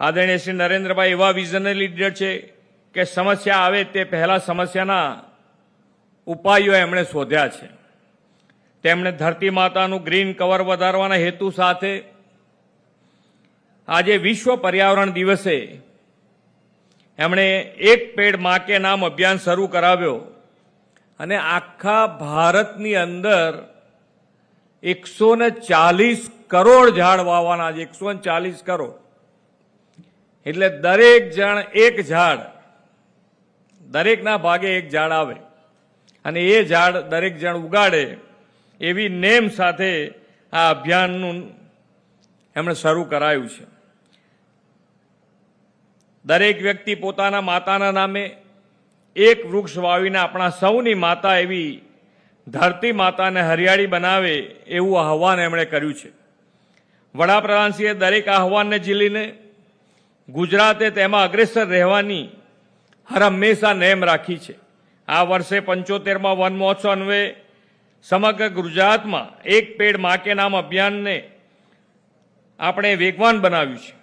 આદરણીય શ્રી નરેન્દ્રભાઈ એવા visionary leader છે કે સમસ્યા આવે તે પહેલા સમસ્યાના ઉપાયો એમણે શોધ્યા છે. તેમણે ધરતી માતાનું ગ્રીન કવર વધારવાના હેતુ સાથે આજે વિશ્વ પર્યાવરણ દિવસે એમણે એક પેડ મા કે નામ અભિયાન શરૂ કરાવ્યો અને આખા ભારતની અંદર એકસો ચાલીસ કરોડ ઝાડ વાવવાના છે એકસો ચાલીસ કરોડ એટલે દરેક જણ એક ઝાડ. દરેકના ભાગે એક ઝાડ આવે. અને એ ઝાડ દરેક જણ ઉગાડે એવી નેમ સાથે આ અભિયાનનું એમણે શરૂ કરાયું છે. દરેક વ્યક્તિ પોતાના માતાના નામે એક વૃક્ષ વાવીને આપણા સૌની માતા એવી ધરતી માતાને હરિયાળી બનાવે એવું આહવાન એમણે કર્યું છે. વડાપ્રધાનશ્રીએ દરેક આહવાનને ઝીલીને ગુજરાતે તેમાં અગ્રેસર રહેવાની હર હંમેશા નેમ રાખી છે. આ વર્ષે પંચોતેરમાં વન મહોત્સવ અન્વયે સમગ્ર ગુજરાતમાં એક પેડ માકે નામ અભિયાનને આપણે વેગવાન બનાવ્યું છે.